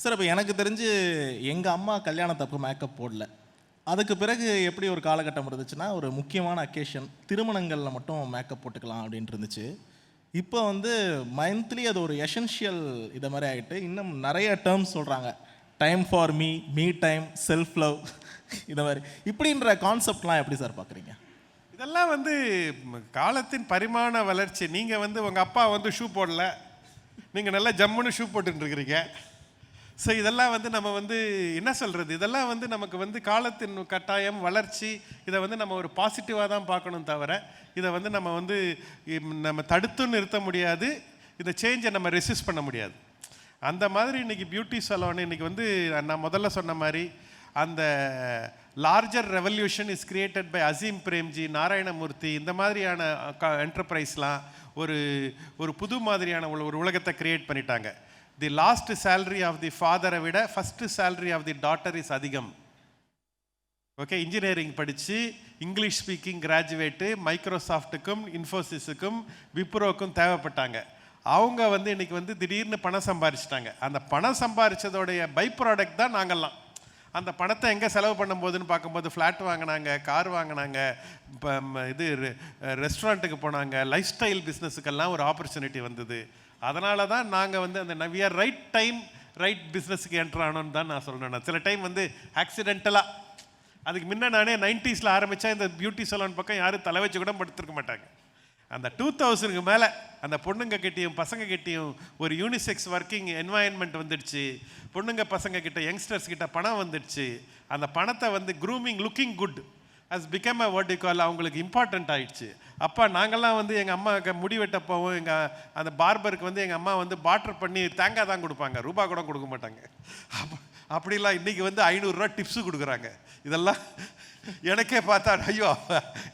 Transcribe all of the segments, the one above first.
Sir இப்போ எனக்கு தெரிஞ்சு எங்கள் அம்மா கல்யாணத்தப்போ மேக்கப் போடல. அதுக்கு பிறகு எப்படி ஒரு காலகட்டம் இருந்துச்சுன்னா ஒரு முக்கியமான அக்கேஷன் திருமணங்களில் மட்டும் மேக்கப் போட்டுக்கலாம் அப்படின்ட்டு இருந்துச்சு. இப்போ வந்து மந்த்லி அது ஒரு எசென்ஷியல் இதை மாதிரி ஆகிட்டு இன்னும் நிறைய டேர்ம்ஸ் சொல்கிறாங்க time for me me time self love இதை மாதிரி. இப்படின்ற கான்செப்ட்லாம் எப்படி சார் பார்க்குறீங்க இதெல்லாம் வந்து காலத்தின் பரிமாண வளர்ச்சி. நீங்கள் வந்து உங்கள் அப்பா வந்து ஷூ போடல. நீங்கள் நல்லா ஜம்முன்னு ஷூ போட்டுருக்கிறீங்க ஸோ இதெல்லாம் வந்து நம்ம வந்து என்ன சொல்கிறது இதெல்லாம் வந்து நமக்கு வந்து காலத்தின் கட்டாயம் வளர்ச்சி இதை வந்து நம்ம ஒரு பாசிட்டிவாக தான் பார்க்கணும் தவிர இதை வந்து நம்ம வந்து நம்ம தடுத்தும் நிறுத்த முடியாது. இந்த சேஞ்சை நம்ம ரெசிஸ்ட் பண்ண முடியாது. அந்த மாதிரி இன்னைக்கு பியூட்டி சலோன் இன்னைக்கு வந்து நான் முதல்ல சொன்ன மாதிரி அந்த larger revolution is created by Azim Premji Narayana Murthy இந்த மாதிரியான என்டர்பிரைஸ்லாம் ஒரு ஒரு புது மாதிரியான ஒரு ஒரு உலகத்தை கிரியேட் பண்ணிட்டாங்க. The last salary of the ஃபாதரை விட first salary of the daughter is அதிகம். ஓகே இன்ஜினியரிங் படித்து இங்கிலீஷ் ஸ்பீக்கிங் கிராஜுவேட்டு மைக்ரோசாஃப்ட்டுக்கும் இன்ஃபோசிஸுக்கும் விப்ரோக்கும் தேவைப்பட்டாங்க. அவங்க வந்து இன்றைக்கி வந்து திடீர்னு பணம் சம்பாரிச்சிட்டாங்க. அந்த பணம் சம்பாரித்ததோடைய பை ப்ராடக்ட் தான் நாங்கள்லாம் அந்த பணத்தை எங்கே செலவு பண்ணும்போதுன்னு பார்க்கும்போது ஃப்ளாட் வாங்கினாங்க கார் வாங்கினாங்க இப்போ இது ரெஸ்டாரண்ட்டுக்கு போனாங்க லைஃப் ஸ்டைல் பிஸ்னஸுக்கெல்லாம் ஒரு ஆப்பர்ச்சுனிட்டி வந்தது. அதனால தான் நாங்கள் வந்து அந்த நவியர் ரைட் டைம் ரைட் பிஸ்னஸுக்கு என்ட்ரு ஆனோன்னு தான் நான் சொல்கிறேன் சில டைம் வந்து ஆக்சிடென்டலாக அதுக்கு முன்ன நானே நைன்டிஸில் ஆரம்பித்தா இந்த பியூட்டி சலூன் பக்கம் யாரும் தலை வச்சு கூட படுத்திருக்க மாட்டாங்க. அந்த டூ தௌசண்ட்க்கு மேலே அந்த பொண்ணுங்க கிட்டேயும் பசங்க கிட்டேயும் ஒரு யூனிசெக்ஸ் ஒர்க்கிங் என்வாயன்மெண்ட் வந்துடுச்சு. பொண்ணுங்க பசங்க கிட்ட யங்ஸ்டர்ஸ் கிட்ட பணம் வந்துடுச்சு. அந்த பணத்தை வந்து grooming looking good as become a what call அவங்களுக்கு இம்பார்ட்டண்ட் ஆயிடுச்சு. அப்பா நாங்கள்லாம் வந்து எங்கள் அம்மாவுக்கு முடி வெட்டப்போவும் எங்கள் அந்த பார்பருக்கு வந்து எங்கள் அம்மா வந்து பாட்டர் பண்ணி தேங்காய் தான் கொடுப்பாங்க. ரூபா கூட கொடுக்க மாட்டாங்க. அப்போ அப்படிலாம் இன்றைக்கி வந்து ஐநூறுரூவா டிப்ஸு கொடுக்குறாங்க. இதெல்லாம் எனக்கே பார்த்தா ஐயோ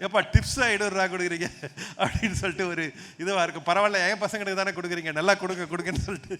எப்பா டிப்ஸ் ஐநூறுரூவா கொடுக்குறீங்க. அப்படின்னு சொல்லிட்டு ஒரு இதுவாக இருக்கும். பரவாயில்ல என் பசங்களுக்கு தானே கொடுக்குறீங்க. நல்லா கொடுங்க கொடுங்கன்னு சொல்லிட்டு.